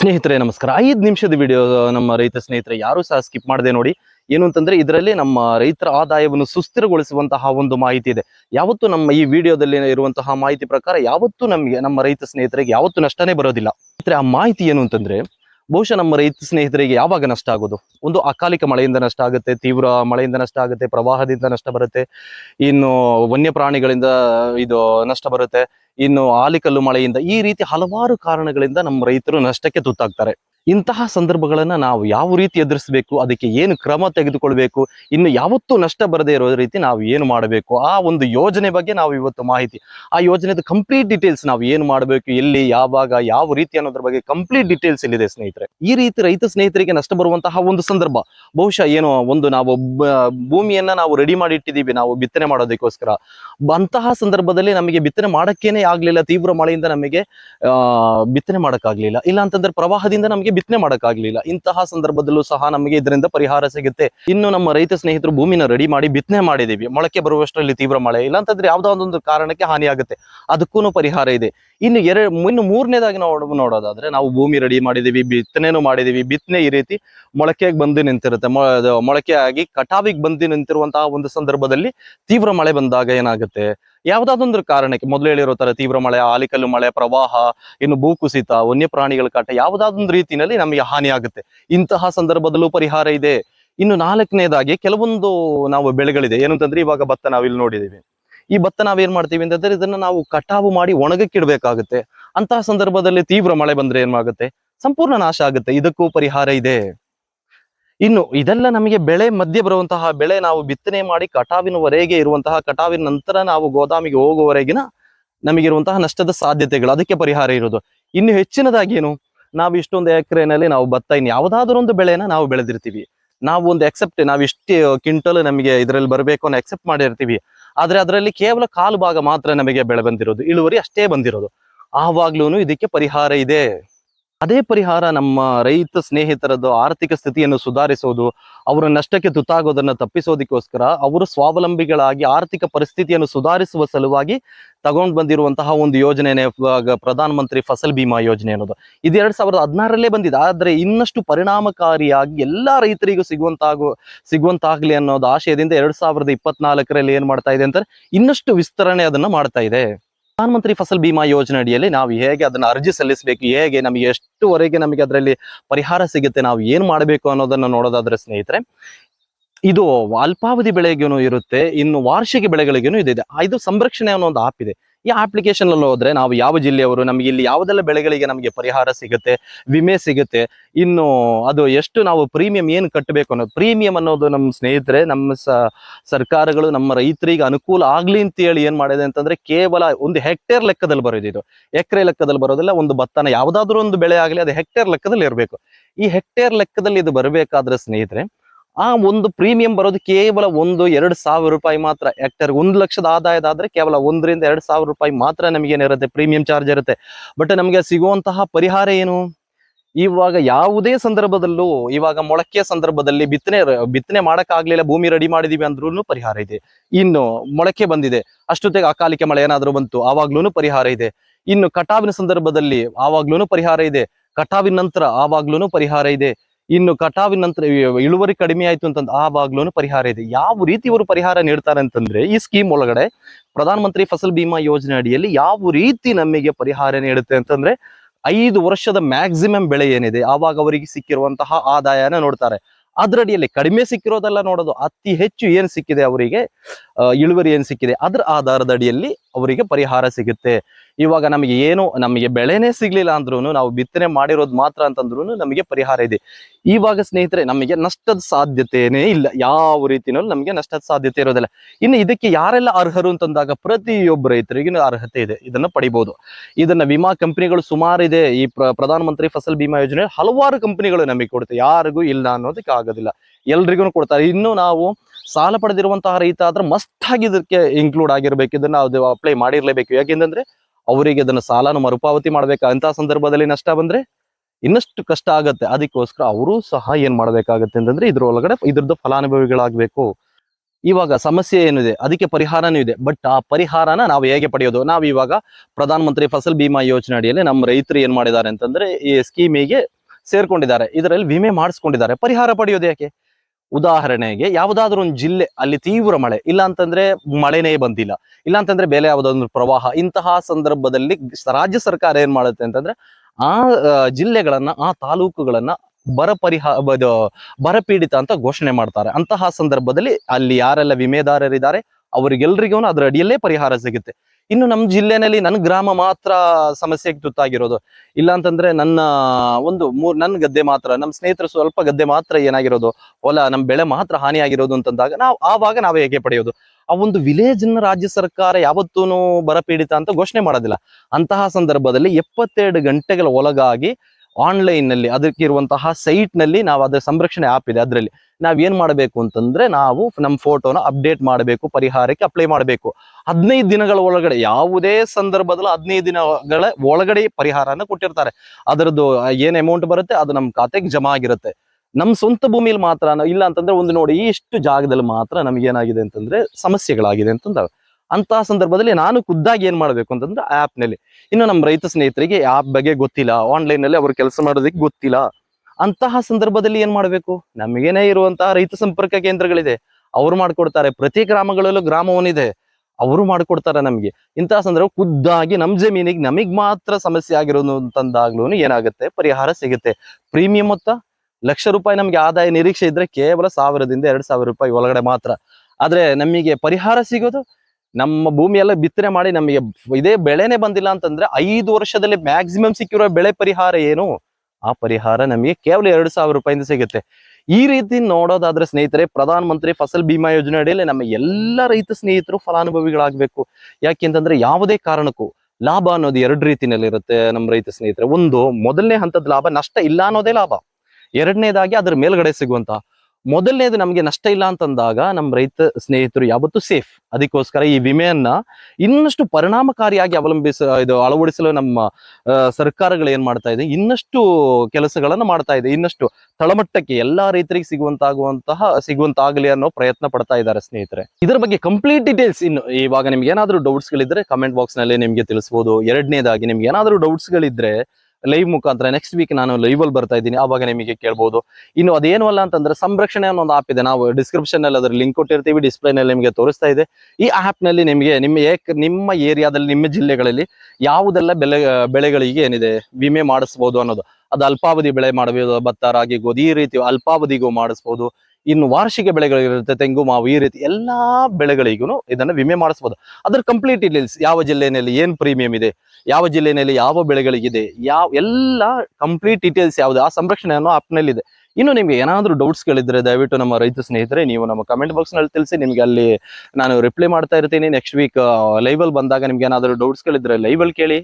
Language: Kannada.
ಸ್ನೇಹಿತರೆ, ನಮಸ್ಕಾರ. ಐದು ನಿಮಿಷದ ವಿಡಿಯೋ ನಮ್ಮ ರೈತ ಸ್ನೇಹಿತರೆ, ಯಾರು ಸಹ ಸ್ಕಿಪ್ ಮಾಡದೆ ನೋಡಿ. ಏನು ಅಂತಂದ್ರೆ, ಇದರಲ್ಲಿ ನಮ್ಮ ರೈತರ ಆದಾಯವನ್ನು ಸುಸ್ಥಿರಗೊಳಿಸುವಂತಹ ಒಂದು ಮಾಹಿತಿ ಇದೆ. ಯಾವತ್ತು ನಮ್ಮ ಈ ವಿಡಿಯೋದಲ್ಲಿ ಇರುವಂತಹ ಮಾಹಿತಿ ಪ್ರಕಾರ ಯಾವತ್ತೂ ನಮಗೆ, ನಮ್ಮ ರೈತ ಸ್ನೇಹಿತರಿಗೆ ಯಾವತ್ತು ನಷ್ಟನೇ ಬರೋದಿಲ್ಲ. ಆ ಮಾಹಿತಿ ಏನು ಅಂತಂದ್ರೆ ಬಹುಶಃ ನಮ್ಮ ರೈತ ಸ್ನೇಹಿತರಿಗೆ ಯಾವಾಗ ನಷ್ಟ ಆಗೋದು? ಒಂದು ಅಕಾಲಿಕ ಮಳೆಯಿಂದ ನಷ್ಟ ಆಗುತ್ತೆ, ತೀವ್ರ ಮಳೆಯಿಂದ ನಷ್ಟ ಆಗುತ್ತೆ, ಪ್ರವಾಹದಿಂದ ನಷ್ಟ ಬರುತ್ತೆ, ಇನ್ನು ವನ್ಯ ಪ್ರಾಣಿಗಳಿಂದ ಇದು ನಷ್ಟ ಬರುತ್ತೆ, ಇನ್ನು ಆಲಿಕಲ್ಲು ಮಳೆಯಿಂದ ಈ ರೀತಿ ಹಲವಾರು ಕಾರಣಗಳಿಂದ ನಮ್ಮ ರೈತರು ನಷ್ಟಕ್ಕೆ ತುತ್ತಾಗ್ತಾರೆ. ಇಂತಹ ಸಂದರ್ಭಗಳನ್ನ ನಾವು ಯಾವ ರೀತಿ ಎದುರಿಸಬೇಕು, ಅದಕ್ಕೆ ಏನು ಕ್ರಮ ತೆಗೆದುಕೊಳ್ಬೇಕು, ಇನ್ನು ಯಾವತ್ತೂ ನಷ್ಟ ಬರದೇ ಇರೋ ರೀತಿ ನಾವು ಏನು ಮಾಡಬೇಕು, ಆ ಒಂದು ಯೋಜನೆ ಬಗ್ಗೆ ನಾವು ಇವತ್ತು ಮಾಹಿತಿ, ಆ ಯೋಜನೆದು ಕಂಪ್ಲೀಟ್ ಡೀಟೇಲ್ಸ್ ನಾವು ಏನು ಮಾಡಬೇಕು, ಎಲ್ಲಿ, ಯಾವಾಗ, ಯಾವ ರೀತಿ ಅನ್ನೋದ್ರ ಬಗ್ಗೆ ಕಂಪ್ಲೀಟ್ ಡೀಟೇಲ್ಸ್ ಇಲ್ಲಿದೆ ಸ್ನೇಹಿತರೆ? ಈ ರೀತಿ ರೈತ ಸ್ನೇಹಿತರಿಗೆ ನಷ್ಟ ಬರುವಂತಹ ಒಂದು ಸಂದರ್ಭ, ಬಹುಶಃ ಏನೋ ಒಂದು ನಾವು ಭೂಮಿಯನ್ನು ನಾವು ರೆಡಿ ಮಾಡಿ ಇಟ್ಟಿದ್ದೀವಿ, ನಾವು ಬಿತ್ತನೆ ಮಾಡೋದಕ್ಕೋಸ್ಕರ ಅಂತಹ ಸಂದರ್ಭದಲ್ಲಿ ನಮಗೆ ಬಿತ್ತನೆ ಮಾಡಕ್ಕೇನೆ ಆಗ್ಲಿಲ್ಲ, ತೀವ್ರ ಮಳೆಯಿಂದ ನಮಗೆ ಬಿತ್ತನೆ ಮಾಡಕ್ಕಾಗ್ಲಿಲ್ಲ. ಇಲ್ಲ ಅಂತಂದ್ರೆ ಪ್ರವಾಹದಿಂದ ನಮಗೆ ಬಿತ್ತನೆ ಮಾಡಕ್ಕಾಗ್ಲಿಲ್ಲ. ಇಂತಹ ಸಂದರ್ಭದಲ್ಲೂ ಸಹ ನಮಗೆ ಇದರಿಂದ ಪರಿಹಾರ ಸಿಗುತ್ತೆ. ಇನ್ನು ನಮ್ಮ ರೈತ ಸ್ನೇಹಿತರು ಭೂಮಿನ ರೆಡಿ ಮಾಡಿ ಬಿತ್ತನೆ ಮಾಡಿದೀವಿ ಮೊಳಕೆ ಬರುವಷ್ಟರಲ್ಲಿ ತೀವ್ರ ಮಳೆ. ಇಲ್ಲ ಅಂತಂದ್ರೆ ಯಾವುದೋ ಒಂದು ಕಾರಣಕ್ಕೆ ಹಾನಿ ಆಗುತ್ತೆ ಅದಕ್ಕೂ ಪರಿಹಾರ ಇದೆ. ಇನ್ನು ಎರಡು, ಇನ್ನು ಮೂರನೇದಾಗಿ ನಾವು ನೋಡೋದಾದ್ರೆ ನಾವು ಭೂಮಿ ರೆಡಿ ಮಾಡಿದೀವಿ ಬಿತ್ತನೆನೂ ಮಾಡಿದೀವಿ ಬಿತ್ತನೆ ಈ ರೀತಿ ಮೊಳಕೆಗೆ ಬಂದು ನಿಂತಿರುತ್ತೆ. ಮೊಳಕೆ ಆಗಿ ಕಟಾವಿಗೆ ಬಂದು ನಿಂತಿರುವಂತಹ ಒಂದು ಸಂದರ್ಭದಲ್ಲಿ ತೀವ್ರ ಮಳೆ ಬಂದಾಗ ಏನಾಗುತ್ತೆ? ಯಾವ್ದಾದೊಂದು ಕಾರಣಕ್ಕೆ ಮೊದಲು ಹೇಳಿರೋ ತರ ತೀವ್ರ ಮಳೆ ಆಲಿಕಲ್ಲು ಮಳೆ, ಪ್ರವಾಹ, ಇನ್ನು ಭೂಕುಸಿತ ವನ್ಯ ಪ್ರಾಣಿಗಳ ಕಾಟ ಯಾವ್ದಾದೊಂದು ರೀತಿಯಲ್ಲಿ ನಮಗೆ ಹಾನಿ ಆಗುತ್ತೆ. ಇಂತಹ ಸಂದರ್ಭದಲ್ಲೂ ಪರಿಹಾರ ಇದೆ. ಇನ್ನು ನಾಲ್ಕನೇದಾಗಿ ಕೆಲವೊಂದು ನಾವು ಬೆಳೆಗಳಿದೆ. ಏನಂತಂದ್ರೆ ಇವಾಗ ಭತ್ತ ನಾವಿಲ್ಲಿ ನೋಡಿದೀವಿ. ಈ ಭತ್ತ ನಾವೇನ್ ಮಾಡ್ತೀವಿ ಅಂತಂದ್ರೆ ಇದನ್ನ ನಾವು ಕಟಾವು ಮಾಡಿ ಒಣಗಕ್ಕಿಡ್ಬೇಕಾಗುತ್ತೆ ಅಂತಹ ಸಂದರ್ಭದಲ್ಲಿ ತೀವ್ರ ಮಳೆ ಬಂದ್ರೆ ಏನಾಗುತ್ತೆ ಸಂಪೂರ್ಣ ನಾಶ ಆಗುತ್ತೆ. ಇದಕ್ಕೂ ಪರಿಹಾರ ಇದೆ. ಇನ್ನು ಇದೆಲ್ಲ ನಮಗೆ ಬೆಳೆ ಮಧ್ಯೆ ಬರುವಂತಹ ಬೆಳೆ ನಾವು ಬಿತ್ತನೆ ಮಾಡಿ ಕಟಾವಿನವರೆಗೆ ಇರುವಂತಹ ಕಟಾವಿನ ನಂತರ ನಾವು ಗೋದಾಮಿಗೆ ಹೋಗುವವರೆಗಿನ ನಮಗಿರುವಂತಹ ನಷ್ಟದ ಸಾಧ್ಯತೆಗಳು, ಅದಕ್ಕೆ ಪರಿಹಾರ ಇರೋದು ಇನ್ನು ಹೆಚ್ಚಿನದಾಗಿ ಏನು? ನಾವು ಇಷ್ಟೊಂದು ಎಕರೆನಲ್ಲಿ ನಾವು ಭತ್ತ, ಇನ್ನು ಯಾವುದಾದ್ರೂ ಒಂದು ಬೆಳೆನ ನಾವು ಬೆಳೆದಿರ್ತೀವಿ. ನಾವು ಒಂದು ಎಕ್ಸೆಪ್ಟ್ ನಾವು ಇಷ್ಟೇ ಕ್ವಿಂಟಲ್ ನಮಗೆ ಇದರಲ್ಲಿ ಬರಬೇಕು ಅನ್ನೋ ಎಕ್ಸೆಪ್ಟ್ ಮಾಡಿರ್ತೀವಿ. ಆದರೆ ಅದರಲ್ಲಿ ಕೇವಲ ಕಾಲು ಭಾಗ ಮಾತ್ರ ನಮಗೆ ಬೆಳೆ ಬಂದಿರೋದು, ಇಳುವರಿ ಅಷ್ಟೇ ಬಂದಿರೋದು. ಆವಾಗ್ಲೂ ಇದಕ್ಕೆ ಪರಿಹಾರ ಇದೆ. ಅದೇ ಪರಿಹಾರ ನಮ್ಮ ರೈತ ಸ್ನೇಹಿತರದ್ದು ಆರ್ಥಿಕ ಸ್ಥಿತಿಯನ್ನು ಸುಧಾರಿಸೋದು, ಅವರ ನಷ್ಟಕ್ಕೆ ತುತ್ತಾಗೋದನ್ನು ತಪ್ಪಿಸೋದಕ್ಕೋಸ್ಕರ ಅವರು ಸ್ವಾವಲಂಬಿಗಳಾಗಿ ಆರ್ಥಿಕ ಪರಿಸ್ಥಿತಿಯನ್ನು ಸುಧಾರಿಸುವ ಸಲುವಾಗಿ ತಗೊಂಡ್ ಬಂದಿರುವಂತಹ ಒಂದು ಯೋಜನೆನೇ ಪ್ರಧಾನ ಮಂತ್ರಿ ಫಸಲ್ ಬಿಮಾ ಯೋಜನೆ ಅನ್ನೋದು. ಇದು ಎರಡ್ ಸಾವಿರದ ಹದಿನಾರಲ್ಲೇ ಬಂದಿದೆ. ಆದ್ರೆ ಇನ್ನಷ್ಟು ಪರಿಣಾಮಕಾರಿಯಾಗಿ ಎಲ್ಲಾ ರೈತರಿಗೂ ಸಿಗುವಂತಾಗು, ಸಿಗುವಂತಾಗ್ಲಿ ಅನ್ನೋದು ಆಶಯದಿಂದ ಎರಡ್ ಸಾವಿರದ ಇಪ್ಪತ್ನಾಲ್ಕರಲ್ಲಿ ಏನ್ ಮಾಡ್ತಾ ಇದೆ ಅಂತಾರೆ ಇನ್ನಷ್ಟು ವಿಸ್ತರಣೆ ಅದನ್ನ ಮಾಡ್ತಾ ಇದೆ. ಪ್ರಧಾನ ಮಂತ್ರಿ ಫಸಲ್ ಬಿಮಾ ಯೋಜನೆ ಅಡಿಯಲ್ಲಿ ನಾವು ಹೇಗೆ ಅದನ್ನ ಅರ್ಜಿ ಸಲ್ಲಿಸಬೇಕು, ಹೇಗೆ ನಮಗೆ ಎಷ್ಟುವರೆಗೆ ನಮಗೆ ಅದರಲ್ಲಿ ಪರಿಹಾರ ಸಿಗುತ್ತೆ, ನಾವು ಏನು ಮಾಡಬೇಕು ಅನ್ನೋದನ್ನ ನೋಡೋದಾದ್ರೆ ಸ್ನೇಹಿತರೆ, ಇದು ಅಲ್ಪಾವಧಿ ಬೆಳೆಗೂ ಇರುತ್ತೆ, ಇನ್ನು ವಾರ್ಷಿಕ ಬೆಳೆಗಳಿಗೂ ಇದೆ ಇದು ಸಂರಕ್ಷಣೆ ಅನ್ನೋ ಒಂದು ಆಪ್ ಇದೆ. ಈ ಅಪ್ಲಿಕೇಶನ್ ಅಲ್ಲಿ ಹೋದ್ರೆ ನಾವು ಯಾವ ಜಿಲ್ಲೆಯವರು, ನಮಗೆ ಇಲ್ಲಿ ಯಾವುದೆಲ್ಲ ಬೆಳೆಗಳಿಗೆ ನಮಗೆ ಪರಿಹಾರ ಸಿಗುತ್ತೆ, ವಿಮೆ ಸಿಗುತ್ತೆ, ಇನ್ನು ಅದು ಎಷ್ಟು ನಾವು ಪ್ರೀಮಿಯಂ ಏನು ಕಟ್ಟಬೇಕು ಅನ್ನೋದು ಪ್ರೀಮಿಯಂ ಅನ್ನೋದು ನಮ್ಮ ಸ್ನೇಹಿತರೆ, ನಮ್ಮ ಸರ್ಕಾರಗಳು ನಮ್ಮ ರೈತರಿಗೆ ಅನುಕೂಲ ಆಗ್ಲಿ ಅಂತ ಹೇಳಿ ಏನ್ ಮಾಡಿದೆ ಅಂತಂದ್ರೆ ಕೇವಲ ಒಂದು ಹೆಕ್ಟೇರ್ ಲೆಕ್ಕದಲ್ಲಿ ಬರೋದು ಇದು. ಎಕರೆ ಲೆಕ್ಕದಲ್ಲಿ ಬರೋದಿಲ್ಲ, ಒಂದು ಭತ್ತನ ಯಾವುದಾದ್ರೂ ಒಂದು ಬೆಳೆ ಆಗಲಿ ಅದು ಹೆಕ್ಟೇರ್ ಲೆಕ್ಕದಲ್ಲಿ ಇರಬೇಕು. ಈ ಹೆಕ್ಟೇರ್ ಲೆಕ್ಕದಲ್ಲಿ ಇದು ಬರಬೇಕಾದ್ರೆ ಸ್ನೇಹಿತರೆ ಆ ಒಂದು ಪ್ರೀಮಿಯಂ ಬರೋದು ಕೇವಲ ಒಂದು ಎರಡು ಸಾವಿರ ರೂಪಾಯಿ ಮಾತ್ರ. ಹೆಕ್ಟರ್ ಒಂದು ಲಕ್ಷದ ಆದಾಯದಾದ್ರೆ ಕೇವಲ ಒಂದರಿಂದ ಎರಡು ಸಾವಿರ ರೂಪಾಯಿ ಮಾತ್ರ ನಮಗೆ ಏನಿರುತ್ತೆ, ಪ್ರೀಮಿಯಂ ಚಾರ್ಜ್ ಇರುತ್ತೆ. ಬಟ್ ನಮಗೆ ಸಿಗುವಂತಹ ಪರಿಹಾರ ಏನು? ಇವಾಗ ಯಾವುದೇ ಸಂದರ್ಭದಲ್ಲೂ, ಇವಾಗ ಮೊಳಕೆ ಸಂದರ್ಭದಲ್ಲಿ ಬಿತ್ತನೆ ಬಿತ್ತನೆ ಮಾಡಕ್ಕಾಗ್ಲಿಲ್ಲ, ಭೂಮಿ ರೆಡಿ ಮಾಡಿದೀವಿ ಅಂದ್ರೂ ಪರಿಹಾರ ಇದೆ. ಇನ್ನು ಮೊಳಕೆ ಬಂದಿದೆ. ಅಷ್ಟೊತ್ತಿಗೆ ಅಕಾಲಿಕ ಮಳೆ ಏನಾದರೂ ಬಂತು ಆವಾಗ್ಲೂ ಪರಿಹಾರ ಇದೆ. ಇನ್ನು ಕಟಾವಿನ ಸಂದರ್ಭದಲ್ಲಿ ಆವಾಗ್ಲೂ ಪರಿಹಾರ ಇದೆ. ಕಟಾವಿನ ನಂತರ ಆವಾಗ್ಲೂ ಪರಿಹಾರ ಇದೆ. ಇನ್ನು ಕಟಾವಿನ ನಂತರ ಇಳುವರಿ ಕಡಿಮೆ ಆಯ್ತು ಆ ಭಾಗಲೂ ಪರಿಹಾರ ಇದೆ. ಯಾವ ರೀತಿ ಇವರು ಪರಿಹಾರ ನೀಡ್ತಾರೆ ಅಂತಂದ್ರೆ ಈ ಸ್ಕೀಮ್ ಒಳಗಡೆ ಪ್ರಧಾನ ಮಂತ್ರಿ ಫಸಲ್ ಬಿಮಾ ಯೋಜನೆ ಅಡಿಯಲ್ಲಿ ಯಾವ ರೀತಿ ನಮಗೆ ಪರಿಹಾರ ನೀಡುತ್ತೆ ಅಂತಂದ್ರೆ ಐದು ವರ್ಷದ ಮ್ಯಾಕ್ಸಿಮಮ್ ಬೆಳೆ ಏನಿದೆ, ಆವಾಗ ಅವರಿಗೆ ಸಿಕ್ಕಿರುವಂತಹ ಆದಾಯನ ನೋಡ್ತಾರೆ. ಅದ್ರಡಿಯಲ್ಲಿ ಕಡಿಮೆ ಸಿಕ್ಕಿರೋದೆಲ್ಲ ನೋಡೋದು ಅತಿ ಹೆಚ್ಚು ಏನ್ ಸಿಕ್ಕಿದೆ ಅವರಿಗೆ? ಇಳುವರಿ ಏನ್ ಸಿಕ್ಕಿದೆ? ಅದ್ರ ಆಧಾರದ ಅಡಿಯಲ್ಲಿ ಅವರಿಗೆ ಪರಿಹಾರ ಸಿಗುತ್ತೆ. ಇವಾಗ ನಮಗೆ ಏನು, ನಮಗೆ ಬೆಳೆನೇ ಸಿಗ್ಲಿಲ್ಲ ಅಂದ್ರೂ ನಾವು ಬಿತ್ತನೆ ಮಾಡಿರೋದು ಮಾತ್ರ ಅಂತಂದ್ರೂ ನಮಗೆ ಪರಿಹಾರ ಇದೆ. ಇವಾಗ ಸ್ನೇಹಿತರೆ, ನಮಗೆ ನಷ್ಟದ ಸಾಧ್ಯತೆನೇ ಇಲ್ಲ. ಯಾವ ರೀತಿನಲ್ಲೂ ನಮಗೆ ನಷ್ಟದ ಸಾಧ್ಯತೆ ಇರೋದಿಲ್ಲ. ಇನ್ನು ಇದಕ್ಕೆ ಯಾರೆಲ್ಲ ಅರ್ಹರು ಅಂತಂದಾಗ ಪ್ರತಿಯೊಬ್ಬ ರೈತರಿಗೂ ಅರ್ಹತೆ ಇದೆ. ಇದನ್ನ ಪಡಿಬಹುದು ಇದನ್ನ ವಿಮಾ ಕಂಪನಿಗಳು ಸುಮಾರು ಇದೆ. ಈ ಪ್ರ ಪ್ರಧಾನ ಮಂತ್ರಿ ಫಸಲ್ ಬಿಮಾ ಯೋಜನೆ ಹಲವಾರು ಕಂಪನಿಗಳು ನಮಗೆ ಕೊಡುತ್ತೆ. ಯಾರಿಗೂ ಇಲ್ಲ ಅನ್ನೋದಕ್ಕೆ ಆಗೋದಿಲ್ಲ. ಎಲ್ರಿಗೂ ಕೊಡ್ತಾರೆ. ಇನ್ನು ನಾವು ಸಾಲ ಪಡೆದಿರುವಂತಹ ರೈತ ಆದ್ರೆ ಮಸ್ಟ್ ಆಗಿ ಇದಕ್ಕೆ ಇನ್ಕ್ಲೂಡ್ ಆಗಿರ್ಬೇಕು. ಇದನ್ನ ಅದು ಅಪ್ಲೈ ಮಾಡಿರ್ಲೇಬೇಕು. ಯಾಕೆಂದ್ರೆ ಅವರಿಗೆ ಅದನ್ನ ಸಾಲನ ಮರುಪಾವತಿ ಮಾಡ್ಬೇಕು. ಅಂತ ಸಂದರ್ಭದಲ್ಲಿ ನಷ್ಟ ಬಂದ್ರೆ ಇನ್ನಷ್ಟು ಕಷ್ಟ ಆಗತ್ತೆ. ಅದಕ್ಕೋಸ್ಕರ ಅವರು ಸಹ ಏನ್ ಮಾಡ್ಬೇಕಾಗತ್ತೆ ಅಂತಂದ್ರೆ ಇದ್ರ ಒಳಗಡೆ ಇದ್ರದ್ದು ಫಲಾನುಭವಿಗಳಾಗಬೇಕು. ಇವಾಗ ಸಮಸ್ಯೆ ಏನಿದೆ, ಅದಕ್ಕೆ ಪರಿಹಾರನೂ ಇದೆ. ಬಟ್ ಆ ಪರಿಹಾರನ ನಾವು ಹೇಗೆ ಪಡೆಯೋದು? ನಾವು ಇವಾಗ ಪ್ರಧಾನ ಮಂತ್ರಿ ಫಸಲ್ ಬಿಮಾ ಯೋಜನೆ ಅಡಿಯಲ್ಲಿ ನಮ್ಮ ರೈತರು ಏನ್ ಮಾಡಿದ್ದಾರೆ ಅಂತಂದ್ರೆ ಈ ಸ್ಕೀಮಿಗೆ ಸೇರ್ಕೊಂಡಿದ್ದಾರೆ. ಇದರಲ್ಲಿ ವಿಮೆ ಮಾಡಿಸ್ಕೊಂಡಿದ್ದಾರೆ. ಪರಿಹಾರ ಪಡೆಯೋದು ಯಾಕೆ? ಉದಾಹರಣೆಗೆ ಯಾವುದಾದ್ರೂ ಒಂದು ಜಿಲ್ಲೆ, ಅಲ್ಲಿ ತೀವ್ರ ಮಳೆ ಇಲ್ಲ ಅಂತಂದ್ರೆ ಮಳೆನೇ ಬಂದಿಲ್ಲ. ಇಲ್ಲ ಅಂತಂದ್ರೆ ಬೇರೆ ಯಾವುದಾದ್ರು ಪ್ರವಾಹ, ಇಂತಹ ಸಂದರ್ಭದಲ್ಲಿ ರಾಜ್ಯ ಸರ್ಕಾರ ಏನ್ ಮಾಡುತ್ತೆ ಅಂತಂದ್ರೆ, ಆ ಜಿಲ್ಲೆಗಳನ್ನ, ಆ ತಾಲೂಕುಗಳನ್ನ ಬರ ಪರಿಹಾರ ಬರಪೀಡಿತ ಅಂತ ಘೋಷಣೆ ಮಾಡ್ತಾರೆ. ಅಂತಹ ಸಂದರ್ಭದಲ್ಲಿ ಅಲ್ಲಿ ಯಾರೆಲ್ಲ ವಿಮೆದಾರರಿದ್ದಾರೆ ಅವರಿಗೆಲ್ರಿಗೂ ಅದರ ಅಡಿಯಲ್ಲೇ ಪರಿಹಾರ ಸಿಗುತ್ತೆ. ಇನ್ನು ನಮ್ಮ ಜಿಲ್ಲೆನಲ್ಲಿ ನನ್ನ ಗ್ರಾಮ ಮಾತ್ರ ಸಮಸ್ಯೆಗೆ ತುತ್ತಾಗಿರೋದು. ಇಲ್ಲ ಅಂತಂದ್ರೆ ನನ್ನ ಒಂದು ಮೂರ್ ನನ್ನ ಗದ್ದೆ ಮಾತ್ರ ನಮ್ಮ ಸ್ನೇಹಿತರು ಸ್ವಲ್ಪ ಗದ್ದೆ ಮಾತ್ರ ಏನಾಗಿರೋದು, ಹೊಲ ನಮ್ಮ ಬೆಳೆ ಮಾತ್ರ ಹಾನಿಯಾಗಿರೋದು ಅಂತಂದಾಗ ನಾವು ಆವಾಗ ನಾವು ಹೇಗೆ ಪಡೆಯೋದು? ಆ ಒಂದು ವಿಲೇಜ್ ರಾಜ್ಯ ಸರ್ಕಾರ ಯಾವತ್ತೂ ಬರಪೀಡಿತ ಅಂತ ಘೋಷಣೆ ಮಾಡೋದಿಲ್ಲ. ಅಂತಹ ಸಂದರ್ಭದಲ್ಲಿ ಎಪ್ಪತ್ತೆರಡು ಗಂಟೆಗಳ ಒಳಗಾಗಿ ಆನ್ಲೈನ್ನಲ್ಲಿ ಅದಕ್ಕೆ ಇರುವಂತಹ ಸೈಟ್ನಲ್ಲಿ ನಾವು ಅದರ ಸಂರಕ್ಷಣೆ ಆಪ್ ಇದೆ ಅದರಲ್ಲಿ ನಾವ್ ಏನ್ ಮಾಡಬೇಕು ಅಂತಂದ್ರೆ ನಾವು ನಮ್ಮ ಫೋಟೋನ ಅಪ್ಡೇಟ್ ಮಾಡಬೇಕು, ಪರಿಹಾರಕ್ಕೆ ಅಪ್ಲೈ ಮಾಡಬೇಕು. ಹದಿನೈದು ದಿನಗಳ ಒಳಗಡೆ ಯಾವುದೇ ಸಂದರ್ಭದಲ್ಲಿ ಹದಿನೈದು ದಿನಗಳ ಒಳಗಡೆ ಪರಿಹಾರನ ಕೊಟ್ಟಿರ್ತಾರೆ. ಅದರದ್ದು ಏನ್ ಅಮೌಂಟ್ ಬರುತ್ತೆ ಅದು ನಮ್ಮ ಖಾತೆಗೆ ಜಮಾ ಆಗಿರುತ್ತೆ. ನಮ್ಮ ಸ್ವಂತ ಭೂಮಿಲಿ ಮಾತ್ರ ಇಲ್ಲ ಅಂತಂದ್ರೆ ಒಂದು ನೋಡಿ ಇಷ್ಟು ಜಾಗದಲ್ಲಿ ಮಾತ್ರ ನಮ್ಗೆ ಏನಾಗಿದೆ ಅಂತಂದ್ರೆ ಸಮಸ್ಯೆಗಳಾಗಿದೆ ಅಂತಂದಾಗ ಅಂತಹ ಸಂದರ್ಭದಲ್ಲಿ ನಾನು ಖುದ್ದಾಗಿ ಏನ್ ಮಾಡ್ಬೇಕು ಅಂತಂದ್ರೆ ಆಪ್ನಲ್ಲಿ. ಇನ್ನು ನಮ್ಮ ರೈತ ಸ್ನೇಹಿತರಿಗೆ ಆಪ್ ಬಗ್ಗೆ ಗೊತ್ತಿಲ್ಲ. ಆನ್ಲೈನ್ನಲ್ಲಿ ಅವ್ರು ಕೆಲಸ ಮಾಡೋದಕ್ಕೆ ಗೊತ್ತಿಲ್ಲ. ಅಂತಹ ಸಂದರ್ಭದಲ್ಲಿ ಏನ್ ಮಾಡ್ಬೇಕು? ನಮಗೇನೆ ಇರುವಂತಹ ರೈತ ಸಂಪರ್ಕ ಕೇಂದ್ರಗಳಿದೆ. ಅವ್ರು ಮಾಡ್ಕೊಡ್ತಾರೆ. ಪ್ರತಿ ಗ್ರಾಮಗಳಲ್ಲೂ ಗ್ರಾಮವನಿದೆ ಅವರು ಮಾಡ್ಕೊಡ್ತಾರೆ ನಮ್ಗೆ. ಇಂತಹ ಸಂದರ್ಭ ಖುದ್ದಾಗಿ ನಮ್ ಜಮೀನಿಗೆ ನಮಗ್ ಮಾತ್ರ ಸಮಸ್ಯೆ ಆಗಿರೋದು ಅಂತಂದಾಗ್ಲೂ ಏನಾಗುತ್ತೆ? ಪರಿಹಾರ ಸಿಗುತ್ತೆ. ಪ್ರೀಮಿಯಂ ಮೊತ್ತ ಲಕ್ಷ ರೂಪಾಯಿ ನಮಗೆ ಆದಾಯ ನಿರೀಕ್ಷೆ ಇದ್ರೆ ಕೇವಲ ಸಾವಿರದಿಂದ ಎರಡ್ ಸಾವಿರ ರೂಪಾಯಿ ಒಳಗಡೆ ಮಾತ್ರ. ಆದ್ರೆ ನಮಗೆ ಪರಿಹಾರ ಸಿಗೋದು ನಮ್ಮ ಭೂಮಿ ಬಿತ್ತನೆ ಮಾಡಿ ನಮಗೆ ಇದೇ ಬೆಳೆನೇ ಬಂದಿಲ್ಲ ಅಂತಂದ್ರೆ ಐದು ವರ್ಷದಲ್ಲಿ ಮ್ಯಾಕ್ಸಿಮಮ್ ಸಿಕ್ಕಿರೋ ಬೆಳೆ ಪರಿಹಾರ ಏನು? ಆ ಪರಿಹಾರ ನಮಗೆ ಕೇವಲ ಎರಡು ಸಾವಿರ ರೂಪಾಯಿಂದ ಸಿಗುತ್ತೆ. ಈ ರೀತಿ ನೋಡೋದಾದ್ರೆ ಸ್ನೇಹಿತರೆ ಪ್ರಧಾನ ಮಂತ್ರಿ ಫಸಲ್ ಬಿಮಾ ಯೋಜನೆ ಅಡಿಯಲ್ಲಿ ನಮ್ಮ ಎಲ್ಲ ರೈತ ಸ್ನೇಹಿತರು ಫಲಾನುಭವಿಗಳಾಗಬೇಕು. ಯಾಕೆಂತಂದ್ರೆ ಯಾವುದೇ ಕಾರಣಕ್ಕೂ ಲಾಭ ಅನ್ನೋದು ಎರಡು ರೀತಿನಲ್ಲಿ ಇರುತ್ತೆ ನಮ್ಮ ರೈತ ಸ್ನೇಹಿತರೆ. ಒಂದು, ಮೊದಲನೇ ಹಂತದ ಲಾಭ ನಷ್ಟ ಇಲ್ಲ ಅನ್ನೋದೇ ಲಾಭ. ಎರಡನೇದಾಗಿ ಅದ್ರ ಮೇಲ್ಗಡೆ ಸಿಗುವಂತ ಮೊದಲನೇದು ನಮಗೆ ನಷ್ಟ ಇಲ್ಲ ಅಂತಂದಾಗ ನಮ್ಮ ರೈತ ಸ್ನೇಹಿತರು ಯಾವತ್ತೂ ಸೇಫ್ ಅದಕ್ಕೋಸ್ಕರ ಈ ವಿಮೆಯನ್ನ ಇನ್ನಷ್ಟು ಪರಿಣಾಮಕಾರಿಯಾಗಿ ಅವಲಂಬಿಸ, ಇದು ಅಳವಡಿಸಲು ನಮ್ಮ ಸರ್ಕಾರಗಳು ಏನ್ ಮಾಡ್ತಾ ಇದೆ, ಇನ್ನಷ್ಟು ಕೆಲಸಗಳನ್ನ ಮಾಡ್ತಾ ಇದೆ, ಇನ್ನಷ್ಟು ತಳಮಟ್ಟಕ್ಕೆ ಎಲ್ಲಾ ರೈತರಿಗೆ ಸಿಗುವಂತಾಗುವಂತಹ, ಸಿಗುವಂತಾಗಲಿ ಅನ್ನೋ ಪ್ರಯತ್ನ ಪಡ್ತಾ ಇದ್ದಾರೆ ಸ್ನೇಹಿತರೆ. ಇದರ ಬಗ್ಗೆ ಕಂಪ್ಲೀಟ್ ಡೀಟೇಲ್ಸ್ ಇನ್ನು ಇವಾಗ ನಿಮ್ಗೆ ಏನಾದ್ರೂ ಡೌಟ್ಸ್ ಗಳಿದ್ರೆ ಕಮೆಂಟ್ ಬಾಕ್ಸ್ನಲ್ಲಿ ನಿಮ್ಗೆ ತಿಳಿಸಬಹುದು ಎರಡನೇದಾಗಿ ನಿಮ್ಗೆ ಏನಾದ್ರೂ ಡೌಟ್ಸ್ ಗಳಿದ್ರೆ ಲೈವ್ ಮುಖಾಂತರ ನೆಕ್ಸ್ಟ್ ವೀಕ್ ನಾನು ಲೈವ್ ಅಲ್ಲಿ ಬರ್ತಾ ಇದ್ದೀನಿ. ಆವಾಗ ನಿಮಗೆ ಕೇಳ್ಬೋದು. ಇನ್ನು ಅದೇನು ಅಲ್ಲ ಅಂತಂದ್ರೆ ಸಂರಕ್ಷಣೆ ಅನ್ನೋ ಒಂದು ಆಪ್ ಇದೆ. ನಾವು ಡಿಸ್ಕ್ರಿಪ್ಷನ್ ಅಲ್ಲಿ ಅದ್ರ ಲಿಂಕ್ ಕೊಟ್ಟಿರ್ತೀವಿ ಡಿಸ್ಪ್ಲೇ ನಲ್ಲಿ ನಿಮಗೆ ತೋರಿಸ್ತಾ ಇದೆ. ಈ ಆಪ್ನಲ್ಲಿ ನಿಮಗೆ ನಿಮ್ಮ ನಿಮ್ಮ ಏರಿಯಾದಲ್ಲಿ, ನಿಮ್ಮ ಜಿಲ್ಲೆಗಳಲ್ಲಿ ಯಾವುದೆಲ್ಲ ಬೆಳೆ ಬೆಳೆಗಳಿಗೆ ಏನಿದೆ ವಿಮೆ ಮಾಡಿಸ್ಬೋದು ಅನ್ನೋದು. ಅದು ಅಲ್ಪಾವಧಿ ಬೆಳೆ ಮಾಡಬಹುದು, ಭತ್ತ, ರಾಗಿ, ಗೋಧಿ ಈ ರೀತಿ ಅಲ್ಪಾವಧಿಗೂ ಮಾಡಿಸ್ಬೋದು. ಇನ್ನು ವಾರ್ಷಿಕ ಬೆಳೆಗಳಿರುತ್ತೆ ತೆಂಗು, ಮಾವು ಈ ರೀತಿ ಎಲ್ಲಾ ಬೆಳೆಗಳಿಗೂ ಇದನ್ನ ವಿಮೆ ಮಾಡಿಸ್ಬೋದು. ಅದ್ರ ಕಂಪ್ಲೀಟ್ ಡೀಟೇಲ್ಸ್ ಯಾವ ಜಿಲ್ಲೆನಲ್ಲಿ ಏನ್ ಪ್ರೀಮಿಯಂ ಇದೆ, ಯಾವ ಜಿಲ್ಲೆನಲ್ಲಿ ಯಾವ ಬೆಳೆಗಳಿಗಿದೆ, ಯಾವ ಎಲ್ಲ ಕಂಪ್ಲೀಟ್ ಡೀಟೇಲ್ಸ್ ಯಾವುದು, ಆ ಸಂರಕ್ಷಣೆ ಅನ್ನೋ app ನಲ್ಲಿ ಇದೆ ಇನ್ನು ನಿಮ್ಗೆ ಏನಾದ್ರೂ ಡೌಟ್ಸ್ ಗಳಿದ್ರೆ ದಯವಿಟ್ಟು ನಮ್ಮ ರೈತ ಸ್ನೇಹಿತರೆ, ನೀವು ನಮ್ಮ ಕಮೆಂಟ್ ಬಾಕ್ಸ್ನಲ್ಲಿ ತಿಳಿಸಿ, ನಿಮ್ಗೆ ಅಲ್ಲಿ ನಾನು ರಿಪ್ಲೈ ಮಾಡ್ತಾ ಇರ್ತೀನಿ. ನೆಕ್ಸ್ಟ್ ವೀಕ್ ಲೈವಲ್ಲಿ ಬಂದಾಗ ನಿಮ್ಗೆ ಏನಾದರೂ ಡೌಟ್ಸ್ ಗಳಿದ್ರೆ ಲೈವ್ ಅಲ್ಲಿ ಕೇಳಿ.